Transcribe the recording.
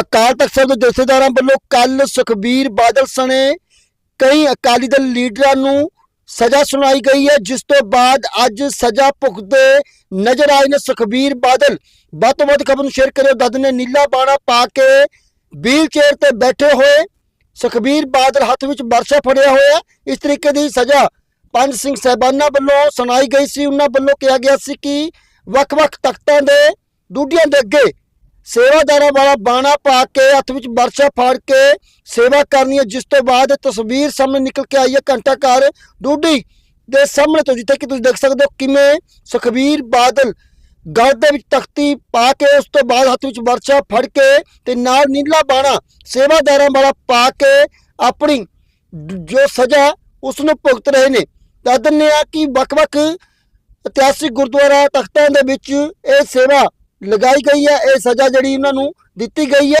ਅਕਾਲ ਤਖਤ ਸਾਹਿਬ ਦੇ ਜਥੇਦਾਰਾਂ ਵੱਲੋਂ ਕੱਲ ਸੁਖਬੀਰ ਬਾਦਲ ਸਣੇ ਕਈ ਅਕਾਲੀ ਦਲ ਲੀਡਰਾਂ ਨੂੰ ਸਜ਼ਾ ਸੁਣਾਈ ਗਈ ਹੈ, ਜਿਸ ਤੋਂ ਬਾਅਦ ਅੱਜ ਸਜ਼ਾ ਭੁਗਤਦੇ ਨਜ਼ਰ ਆਏ ਨੇ ਸੁਖਬੀਰ ਬਾਦਲ। ਵੱਧ ਤੋਂ ਵੱਧ ਖਬਰ ਨੂੰ ਸ਼ੇਅਰ ਕਰਿਓ, ਦੱਦ ਨੇ ਨੀਲਾ ਬਾਣਾ ਪਾ ਕੇ ਵੀਲ ਚੇਅਰ ਤੇ ਬੈਠੇ ਹੋਏ। ਸੁਖਬੀਰ ਬਾਦਲ ਹੱਥ ਵਿੱਚ ਵਰਸ਼ਾ ਫੜਿਆ ਹੋਇਆ ਇਸ ਤਰੀਕੇ ਦੀ ਸਜ਼ਾ ਪੰਜ ਸਿੰਘ ਸਹਿਬਾਨਾਂ ਵੱਲੋਂ ਸੁਣਾਈ ਗਈ ਸੀ। ਉਹਨਾਂ ਵੱਲੋਂ ਕਿਹਾ ਗਿਆ ਸੀ ਕਿ ਵੱਖ-ਵੱਖ ਤਖਤਾਂ ਦੇ ਡੂਡੀਆਂ ਦੇ ਅੱਗੇ ਸੇਵਾਦਾਰਾਂ ਵਾਲਾ ਬਾਣਾ ਪਾ ਕੇ, ਹੱਥ ਵਿੱਚ ਵਰਸ਼ਾ ਫੜ ਕੇ ਸੇਵਾ ਕਰਨੀ ਹੈ। ਜਿਸ ਤੋਂ ਬਾਅਦ ਤਸਵੀਰ ਸਾਹਮਣੇ ਨਿਕਲ ਕੇ ਆਈ ਹੈ ਘੰਟਾ ਘਰ ਡੂਡੀ ਦੇ ਸਾਹਮਣੇ ਤੋਂ, ਜਿੱਥੇ ਕਿ ਤੁਸੀਂ ਦੇਖ ਸਕਦੇ ਹੋ ਕਿਵੇਂ ਸੁਖਬੀਰ ਬਾਦਲ ਗਲ ਦੇ ਵਿੱਚ ਤਖਤੀ ਪਾ ਕੇ, ਉਸ ਤੋਂ ਬਾਅਦ ਹੱਥ ਵਿੱਚ ਵਰਸ਼ਾ ਫੜ ਕੇ ਤੇ ਨਾਲ ਨੀਲਾ ਬਾਣਾ ਸੇਵਾਦਾਰਾਂ ਵਾਲਾ ਪਾ ਕੇ ਆਪਣੀ ਜੋ ਸਜ਼ਾ ਉਸ ਨੂੰ ਭੁਗਤ ਰਹੇ ਨੇ। ਦੱਸ ਦਿੰਦੇ ਆ ਕਿ ਵੱਖ-ਵੱਖ ਇਤਿਹਾਸਿਕ ਗੁਰਦੁਆਰਾ ਤਖਤਾਂ ਦੇ ਵਿੱਚ ਇਹ ਸੇਵਾ ਲਗਾਈ ਗਈ ਹੈ ਇਹ ਸਜ਼ਾ ਜਿਹੜੀ ਉਹਨਾਂ ਨੂੰ ਦਿੱਤੀ ਗਈ ਹੈ।